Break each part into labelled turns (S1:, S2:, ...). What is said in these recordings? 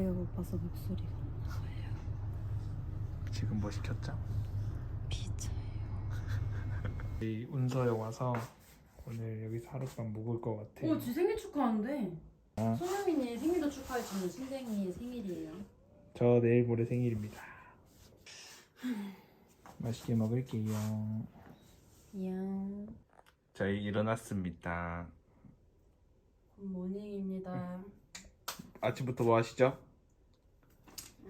S1: 배가 고파서 목소리가 안 나와요.
S2: 지금 뭐 시켰죠?
S1: 피자예요.
S2: 이 운서역 와서 오늘 여기서 하룻밤 묵을 것 같아.
S3: 오, 지 생일 축하하는데.
S2: 어.
S3: 소나민이 생일도 축하해주는 신댕이 생일이에요.
S2: 저 내일 모레 생일입니다. 맛있게 먹을게요.
S3: 이야,
S2: 저희 일어났습니다.
S3: 굿모닝입니다.
S2: 아침부터 뭐 하시죠?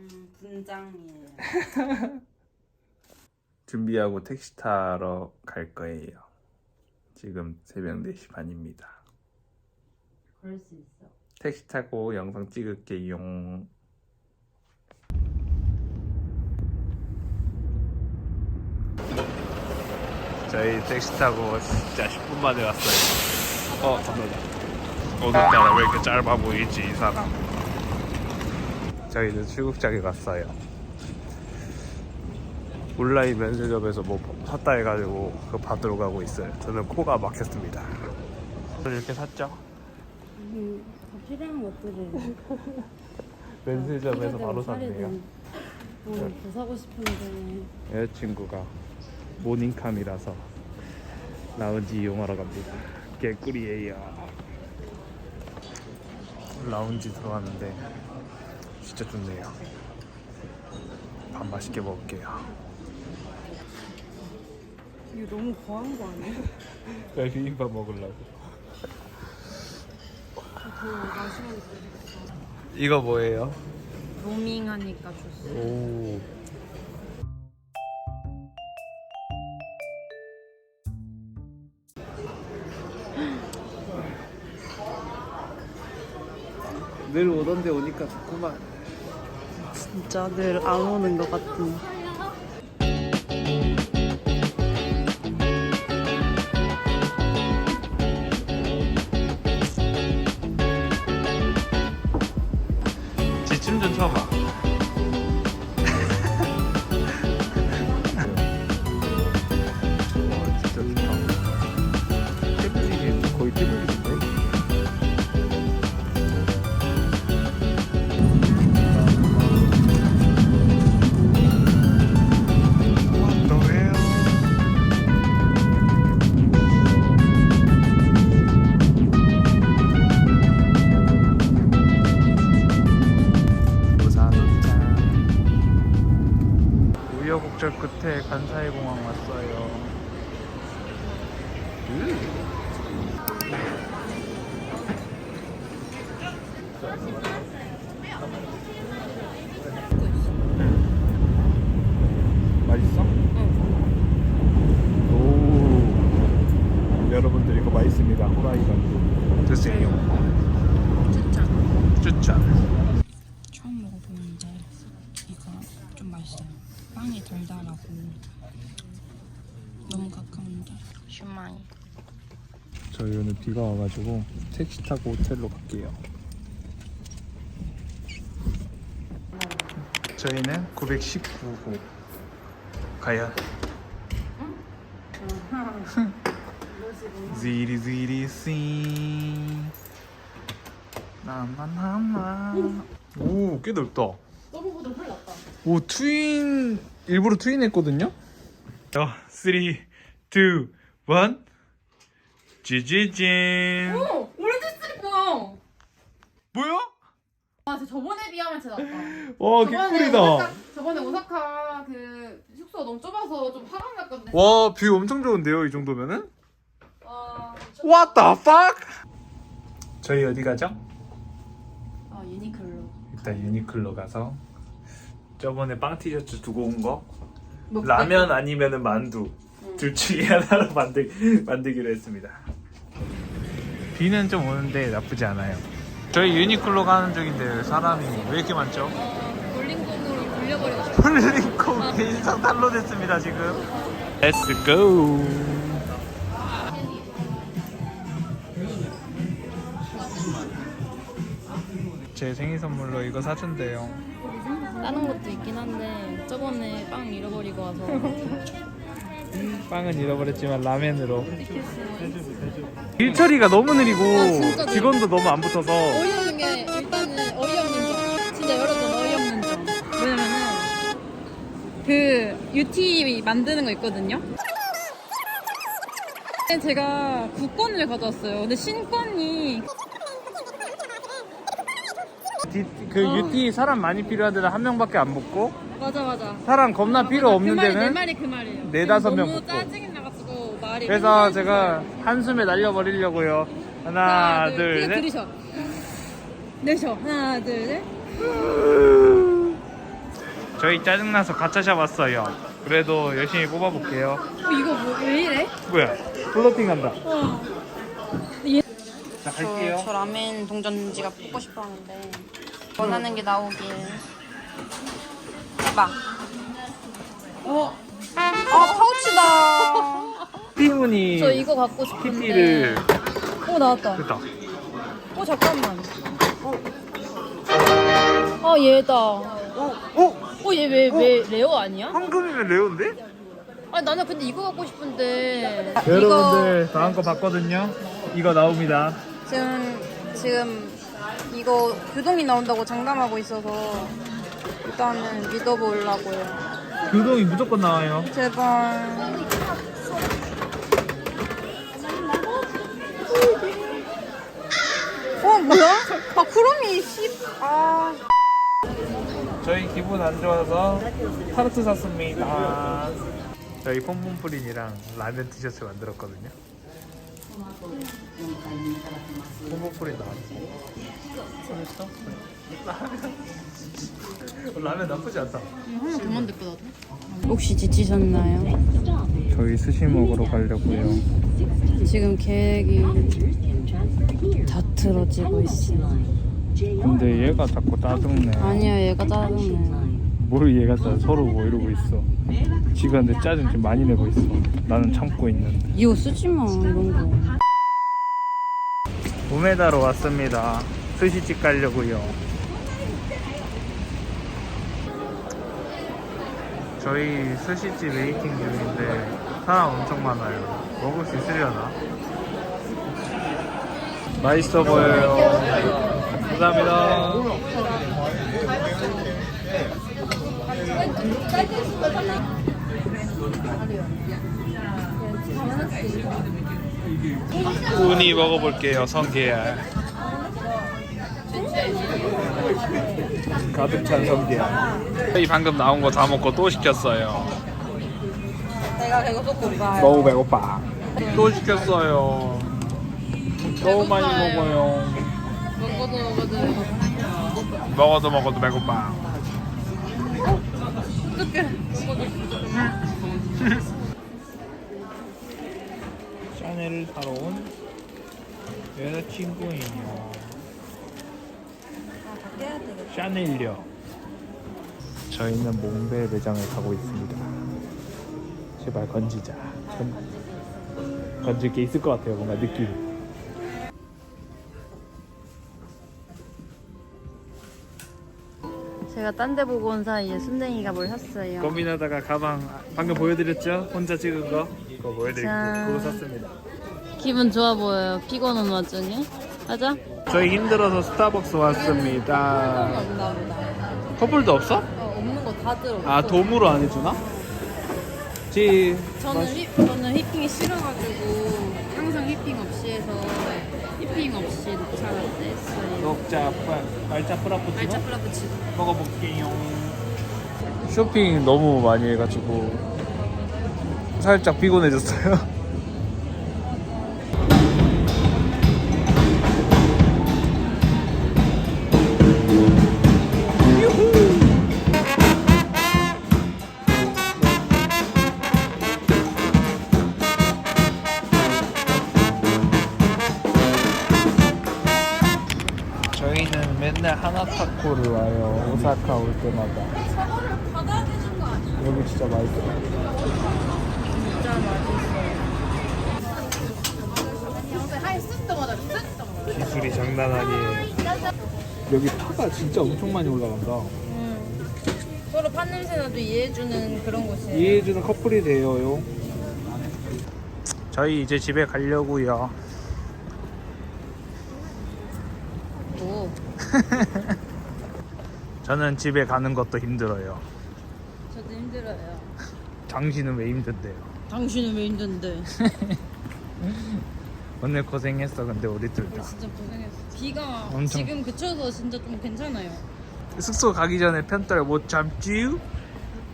S3: 음, 분장이에요.
S2: 준비하고 택시 타러 갈 거예요. 지금 새벽 4시 반입니다.
S3: 그럴 수 있어.
S2: 택시 타고 영상 찍을게요. 저희 택시 타고 진짜 10분 만에 왔어요. 어, 감사합니다. 오늘따라 왜 이렇게 짧아 보이지, 이 사람. 저희는 출국장에 갔어요. 온라인 면세점에서 뭐 샀다 해가지고 그거 받으러 가고 있어요. 저는 코가 막혔습니다. 이렇게 샀죠?
S1: 음, 다 필요한 것들을
S2: 면세점에서 바로 샀네요.
S1: 어, 더 사고 싶은데
S2: 여자친구가 모닝캄이라서 라운지 이용하러 갑니다. 개꿀이에요. 라운지 들어왔는데 진짜 좋네요. 밥 맛있게 먹을게요.
S1: 이거 너무 과한 거 아니야?
S2: 나 비빔밥 먹으려고. 이거 뭐예요?
S1: 로밍하니까.
S2: 오. 늘 오던데 오니까 좋구만.
S1: 진짜 늘 안 오는 것 같은.
S2: 지침 좀 쳐봐. 와 맛있어? 오 여러분들 이거 맛있습니다 호라이건 드세요
S1: 추천.
S2: 추천
S1: 처음 먹어보는데 이거 좀 맛있어요. 빵이 덜 달하고 너무 가까운데. 슈마이.
S2: 저희 오늘 비가 와가지고 택시 타고 호텔로 갈게요. 저희는 919호 가요. 지리 지리 씨. 나나나나. 오, 꽤 넓다.
S3: 서브보다 훨 낫다.
S2: 오, 트윈 일부러 트윈 했거든요. 자, 3 2 1 지지진.
S3: 오, 오렌지 스트립 뭐야?
S2: 뭐야?
S3: 아, 저 저번에 비하면 진짜 낫다.
S2: 와, 개꿀이다.
S3: 저번에 오사카 그 숙소가 너무 좁아서 좀 화가 났거든요.
S2: 와, 뷰 엄청 좋은데요, 이 정도면은?
S3: 와,
S2: What the fuck? 저희 어디 가죠?
S3: 아 유니클로.
S2: 일단 유니클로 가서 저번에 빵 티셔츠 두고 온 거
S3: 뭐,
S2: 라면 아니면은 만두
S3: 응.
S2: 둘 중에 하나로 만들, 만들기로 했습니다. 비는 좀 오는데 나쁘지 않아요. 저희 유니클로 가는 중인데 사람이 왜 이렇게 많죠?
S3: 어, 볼링공으로 굴려버리고.
S2: 폴링코 개인상 탈로 됐습니다 지금. Let's go. 제 생일 선물로 이거 사준대요.
S1: 다른 것도 있긴 한데 저번에 빵 잃어버리고 와서
S2: 빵은 잃어버렸지만 라면으로. 일처리가 너무 느리고
S1: 진짜.
S2: 직원도 너무 안 붙어서
S1: 어이없는 게 일단은 어이없는 점. 진짜 여러분 어이없는 점. 왜냐면은 그 UT 만드는 거 있거든요. 제가 구건을 가져왔어요. 근데 신건이
S2: 디- 그
S1: 어.
S2: UT 사람 많이 필요한 데는 한 명밖에 안 붙고
S1: 맞아 맞아.
S2: 사람 겁나 필요 없는
S1: 그 말이, 내
S2: 데는
S1: 말이 그 말이에요.
S2: 네 다섯 명
S1: 너무
S2: 붙고.
S1: 짜증이 나가지고 말이.
S2: 그래서 제가 한숨에 날려버리려고요. 하나,
S1: 하나,
S2: 둘, 셋.
S1: 들이셔. 내셔. 하나, 둘, 셋.
S2: 저희 짜증나서 가차샵 왔어요. 그래도 열심히 뽑아볼게요.
S1: 어, 이거 뭐, 왜 이래?
S2: 뭐야? 플로팅 한다.
S1: 어. 얘...
S2: 자, 갈게요.
S1: 저, 저 라멘 동전지가 뽑고 싶어 하는데 원하는 게 나오길 해 봐 어? 아 파우치다
S2: 피문이
S1: 저 이거 갖고 싶은데
S2: PP를
S1: 어 나왔다
S2: 됐다.
S1: 어 잠깐만 아 얘다
S2: 어? 어?
S1: 어얘 왜 왜 레어 아니야?
S2: 황금이면 레오인데?
S1: 아니 나는 근데 이거 갖고 싶은데
S2: 여러분들 다음 거 봤거든요. 이거 나옵니다.
S1: 지금 지금 이거 교동이 나온다고 장담하고 있어서 일단은 믿어보려고요
S2: 교동이 무조건 나와요.
S1: 제발. 어 뭐야? 아 구름이 씨. 아.
S2: 저희 기분 안 좋아서 타르트 샀습니다. 저희 폼폼프린이랑 라면 티셔츠 만들었거든요. 라면. 라면 나쁘지 않다.
S1: 하나 거다. 혹시 지치셨나요?
S2: 저희 스시 먹으러 가려고요.
S1: 지금 계획이 다 틀어지고 있어.
S2: 근데 얘가 자꾸 짜증내.
S1: 아니야 얘가 짜증내.
S2: 뭘 얘가 짜 서로 뭐 이러고 있어. 지가 근데 짜증 좀 많이 내고 있어. 나는 참고 있는데.
S1: 이거 쓰지 마 이런 거.
S2: 우메다로 왔습니다. 스시집 가려고요. 저희 스시집 웨이팅 중인데 사람 엄청 많아요. 먹을 수 있으려나? 맛있어 보여요. 감사합니다. 우니 먹어볼게요. 성게알. 가득 찬 성게알. 저희 방금 나온 거 다 먹고 또 시켰어요.
S1: 내가 고파요.
S2: 너무 배고파. 또 시켰어요. 너무 많이 먹어요.
S1: 먹어도 먹어도.
S2: 먹어도 먹어도 배고파. 샤넬을 사러 온 여자친구예요. 샤넬요. 저희는 몽베 매장을 가고 있습니다. 제발 건지자. 건, 건질 게 있을 것 같아요. 뭔가 느낌.
S1: 제가 딴 데 보고 온 사이에 순댕이가 뭘 샀어요.
S2: 고민하다가 가방 방금 보여드렸죠? 혼자 찍은 거. 그거 보여드릴게요.
S1: 짠.
S2: 그거 샀습니다.
S1: 기분 좋아 보여요. 피곤한 와중에. 가자.
S2: 저희 힘들어서 스타벅스 왔습니다.
S1: 없나 보다.
S2: 커플도 없어?
S1: 어, 없는 거 다 들어.
S2: 아 돔으로 안 해주나? 지
S1: 저는 휘, 저는 휘핑이 싫어가지고 항상 휘핑 없이 해서 휘핑 없이 녹차 라떼 했어요.
S2: 말차 프라푸치노
S1: 말차 플라푸치노.
S2: 먹어볼게요. 쇼핑 너무 많이 해가지고 살짝 피곤해졌어요. 오사카 올 때마다. 여기 진짜 맛있어.
S1: 진짜 맛있어요.
S2: 기술이 장난 아니에요. 여기 파가 진짜 엄청 많이 올라간다.
S1: 음. 서로 팥 냄새 나도 이해해주는 그런 곳이에요.
S2: 이해해주는 커플이 돼요. 저희 이제 집에 가려고요.
S1: 오.
S2: 저는 집에 가는 것도 힘들어요.
S1: 저도 힘들어요.
S2: 당신은 왜 힘든데요?
S1: 당신은 왜 힘든데?
S2: 오늘 고생했어 근데 우리 둘 다.
S1: 진짜 고생했어. 비가
S2: 엄청-
S1: 지금 그쳐서 진짜 좀 괜찮아요.
S2: 숙소 가기 전에 편떨 못 참지?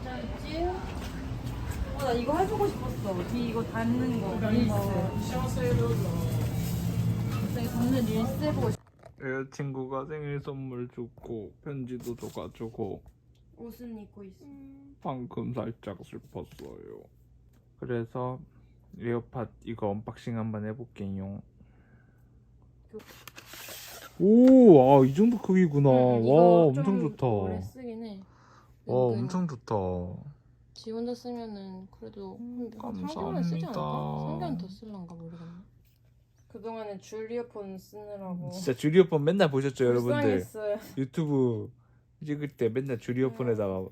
S1: 짠지? 어, 나 이거 해보고 싶었어. 비 이거 닿는 거. 릴스. 갑자기 닿는 릴스 해보고 싶어.
S2: 여자친구가 생일 선물 주고 편지도 줘가지고
S3: 옷은 입고 있어.
S2: 방금 살짝 슬펐어요. 그래서 에어팟 이거 언박싱 한번 해볼게요. 오, 아, 이 정도 크기구나. 와, 엄청 좋다.
S3: 오래 쓰긴 해.
S2: 와,
S3: 은근
S2: 엄청 좋다.
S3: 지 혼자 쓰면은 그래도 한
S2: 감사합니다.
S3: 3개월은 쓰지 않을까? 3개월은 더 쓸란가 모르겠네. 그동안에 줄 이어폰 쓰느라고
S2: 진짜 주리오폰 맨날 보셨죠, 여러분들?
S3: 불쌍했어요.
S2: 유튜브 찍을 때 맨날 주리오폰에다가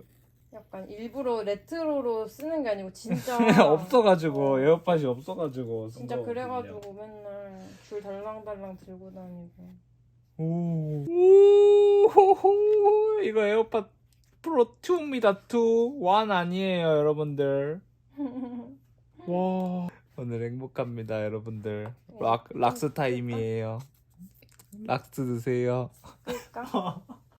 S3: 약간 일부러 레트로로 쓰는 게 아니고 진짜
S2: 없어가지고
S3: 어,
S2: 에어팟이 없어가지고 쓴
S3: 진짜
S2: 거거든요.
S3: 그래가지고 맨날 줄 달랑달랑 들고 다니고
S2: 오, 오, 호호. 이거 에어팟 프로 2입니다. 2. 1 아니에요, 여러분들. 와, 오늘 행복합니다, 여러분들. 락 락스 타임이에요. 락스 드세요.
S3: 끌까?